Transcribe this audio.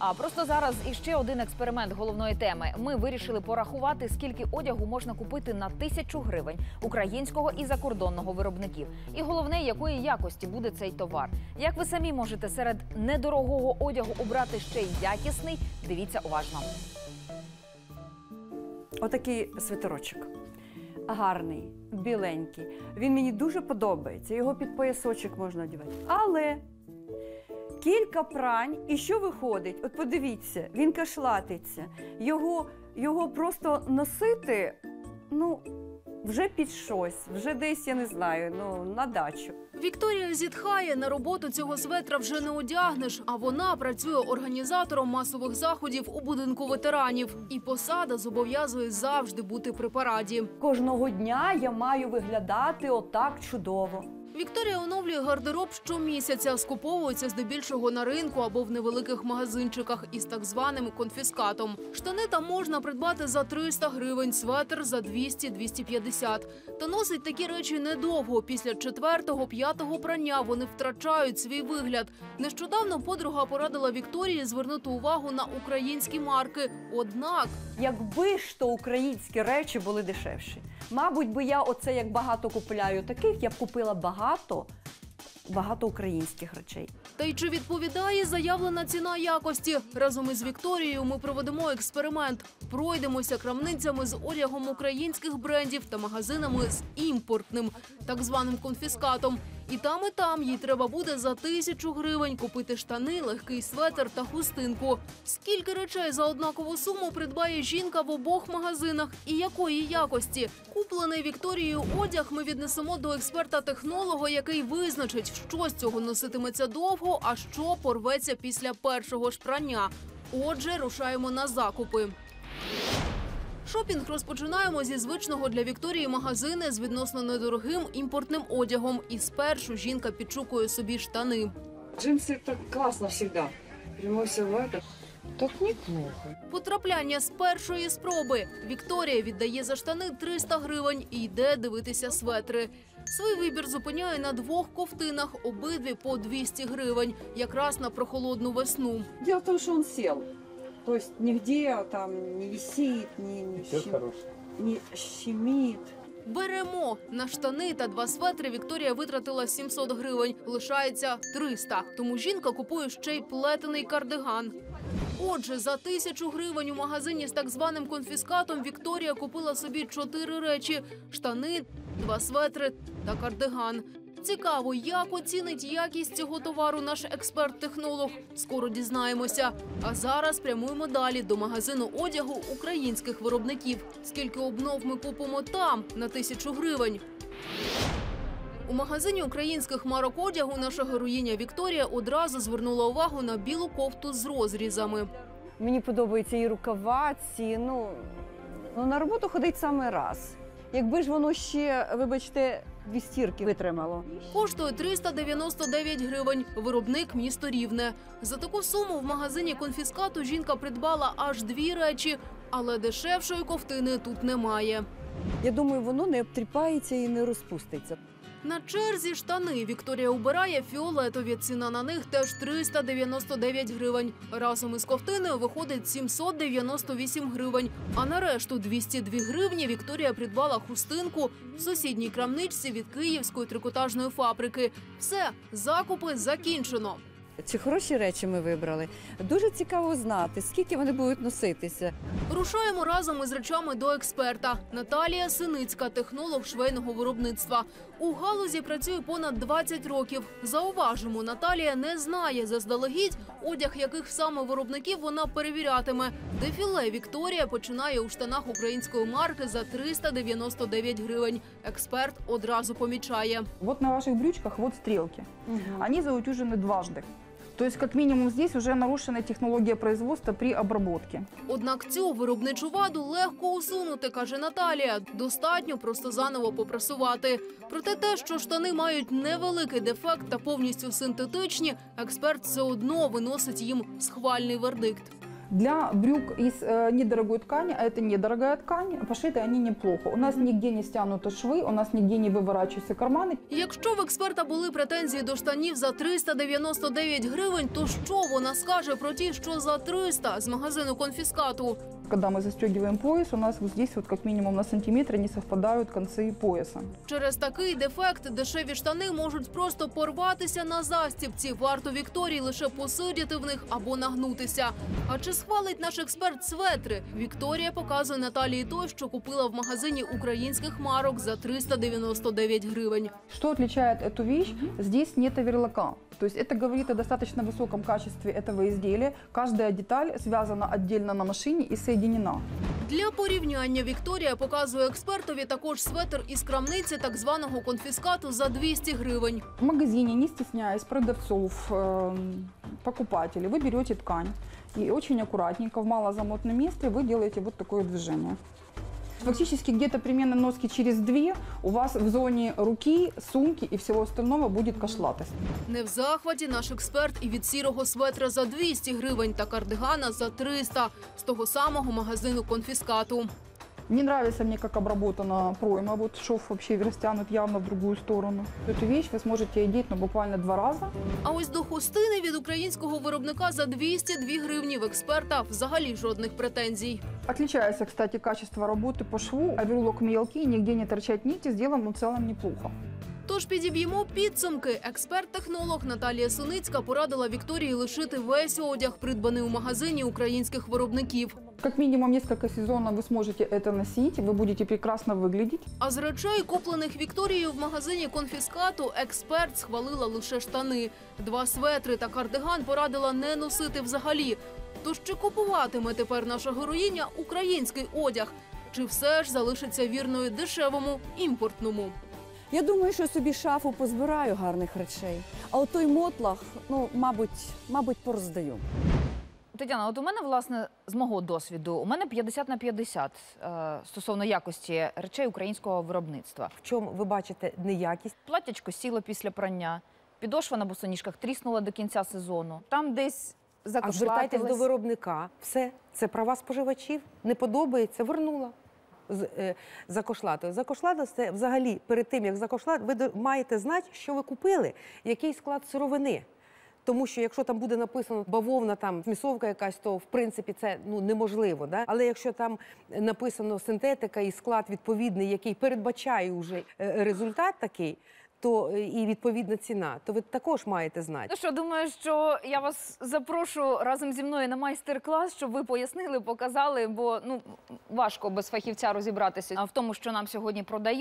А просто зараз іще один експеримент головної теми. Ми вирішили порахувати, скільки одягу можна купити на тисячу гривень українського і закордонного виробників. І головне, якої якості буде цей товар. Як ви самі можете серед недорогого одягу обрати ще й якісний? Дивіться уважно. Отакий свитерочок. Гарний, біленький. Він мені дуже подобається. Його під поясочок можна одягати. Але кілька прань, і що виходить? От подивіться, він кашлатиться. Його, його просто носити, ну, вже під щось, вже десь, я не знаю, ну, на дачу. Вікторія зітхає на роботу цього светра вже не одягнеш, а вона працює організатором масових заходів у будинку ветеранів. І посада зобов'язує завжди бути при параді. Кожного дня я маю виглядати отак чудово. Вікторія оновлює гардероб щомісяця, скуповується здебільшого на ринку або в невеликих магазинчиках із так званим конфіскатом. Штани там можна придбати за 300 гривень, светр за 200-250. Та носить такі речі недовго. Після четвертого-п'ятого прання вони втрачають свій вигляд. Нещодавно подруга порадила Вікторії звернути увагу на українські марки. Однак Якби ж то українські речі були дешевші. Мабуть, би я оце як багато купляю таких, я б купила багато, багато українських речей. Та й чи відповідає заявлена ціна якості? Разом із Вікторією ми проведемо експеримент. Пройдемося крамницями з одягом українських брендів та магазинами з імпортним, так званим конфіскатом. І там, і там їй треба буде за тисячу гривень купити штани, легкий светр та хустинку. Скільки речей за однакову суму придбає жінка в обох магазинах і якої якості? Куплений Вікторією одяг ми віднесемо до експерта-технолога, який визначить, що з цього носитиметься довго, а що порветься після першого ж прання. Отже, рушаємо на закупи. Шопінг розпочинаємо зі звичного для Вікторії магазини з відносно недорогим імпортним одягом. І спершу жінка підшукує собі штани. Джинсы это классно всегда. Прямой силуэт. Так неплохо. Потрапляння з першої спроби. Вікторія віддає за штани 300 гривень і йде дивитися светри. Свій вибір зупиняє на двох ковтинах, обидві по 200 гривень, якраз на прохолодну весну. Дело в том, что он сел. То есть нигде там не висит, не, не, щем- не щемит. Беремо на штани та два светри. Вікторія витратила 700 гривень. Лишається 300. Тому жінка купує ще й плетений кардиган. Отже, за тисячу гривень у магазині з так званим конфіскатом Вікторія купила собі чотири речі: штани, два светри та кардиган. Цікаво, як оцінить якість цього товару наш експерт-технолог. Скоро дізнаємося. А зараз прямуємо далі до магазину одягу українських виробників. Скільки обнов ми купимо там на тисячу гривень. У магазині українських марок одягу наша героїня Вікторія одразу звернула увагу на білу кофту з розрізами. Мені подобаються і рукава, ці, ну, ну на роботу ходить саме раз. Якби ж воно ще, вибачте, дві стірки витримало. Коштує 399 гривень. Виробник місто Рівне. За таку суму в магазині конфіскату жінка придбала аж дві речі, але дешевшої ковтини тут немає. Я думаю, воно не обтріпається і не розпуститься. На черзі штани Вікторія обирає фіолетові. Ціна на них теж 399 гривень. Разом із ковтиною виходить 798 гривень. А на решту 202 гривні Вікторія придбала хустинку в сусідній крамничці від Київської трикотажної фабрики. Все, закупи закінчено. Ці хороші речі ми вибрали. Дуже цікаво знати, скільки вони будуть носитися. Рушаємо разом із речами до експерта. Наталія Синицька, технолог швейного виробництва. У галузі працює понад 20 років. Зауважимо, Наталія не знає заздалегідь, одяг яких саме виробників вона перевірятиме. Дефіле Вікторія починає у штанах української марки за 399 гривень. Експерт одразу помічає. Вот на ваших брючках вот стрелки. Они заутюжены дважды. То есть, как минимум, здесь уже нарушена технология производства при обработке. Однак цю виробничу ваду легко усунути, каже Наталія. Достатньо просто заново попрасувати. Проте те, що штани мають невеликий дефект та повністю синтетичні, експерт все одно виносить їм схвальний вердикт. Для брюк из э, недорогой ткани, а это недорогая ткань, пошиты они неплохо. У нас нигде не стянуты швы, у нас нигде не выворачиваются карманы. Якщо в експерта були претензії до штанів за 399 гривень, то що вона скаже про ті, що за 300 з магазину конфіскату? Когда мы застегиваем пояс, у нас вот здесь вот как минимум на сантиметр не совпадают концы пояса. Через такий дефект дешеві штани можуть просто порватися на застібці. Варто Вікторії лише посидіти в них або нагнутися. А чи схвалить наш експерт светри? Вікторія показує Наталії той, що купила в магазині українських марок за 399 гривень. Что отличает эту вещь? Здесь нет оверлока. То есть это говорит о достаточно высоком качестве этого изделия. Каждая деталь связана отдельно на машине и соединена. Для порівняння Вікторія показує експертові також светр із крамниці так званого конфіскату за 200 гривень. В магазине, не стесняясь продавцов, эм, покупателей, вы берете ткань и очень аккуратненько в малозамотном месте вы делаете вот такое движение. Фактически где-то примерно носки через две у вас в зоне руки, сумки и всего остального будет кошлатость. Не в захваті наш експерт і від сірого светра за 200 гривень та кардигана за 300 з того самого магазину конфіскату. Не нравится мне, как обработана пройма. Вот шов вообще растянут явно в другую сторону. Эту вещь вы сможете одеть ну, буквально два раза. А ось до хустини від українського виробника за 202 гривні в експерта взагалі жодних претензій. Отличается, кстати, качество работы по шву. Оверлок мелкий, нигде не торчат нити, сделан в целом неплохо. Тож підіб'ємо підсумки. Експерт-технолог Наталія Суницька порадила Вікторії лишити весь одяг, придбаний у магазині українських виробників. Как минимум несколько сезонов вы сможете это носить, вы будете прекрасно выглядеть. А з речей, куплених Вікторією в магазині конфіскату, експерт схвалила лише штани. Два светри та кардиган порадила не носити взагалі. Тож чи купуватиме тепер наша героїня український одяг? Чи все ж залишиться вірною дешевому імпортному? Я думаю, що собі шафу позбираю гарних речей. А от той мотлах, ну, мабуть, мабуть, пороздаю. Тетяна, от у мене, власне, з мого досвіду, у мене 50 на 50 е, стосовно якості речей українського виробництва. В чому ви бачите неякість? Платтячко сіло після прання, підошва на босоніжках тріснула до кінця сезону. Там десь звертайтесь до виробника. Все, це права споживачів. Не подобається, вернула. З, е, закошлати. Закошлати це взагалі перед тим, як закошлати, ви маєте знати, що ви купили, який склад сировини. Тому що якщо там буде написано бавовна, там смісовка якась, то в принципі це ну неможливо. Да? Але якщо там написано синтетика і склад відповідний, який передбачає уже е, результат такий, то е, і відповідна ціна, то ви також маєте знати. Ну що, думаю, що я вас запрошу разом зі мною на майстер-клас, щоб ви пояснили, показали, бо ну важко без фахівця розібратися в тому, що нам сьогодні продають.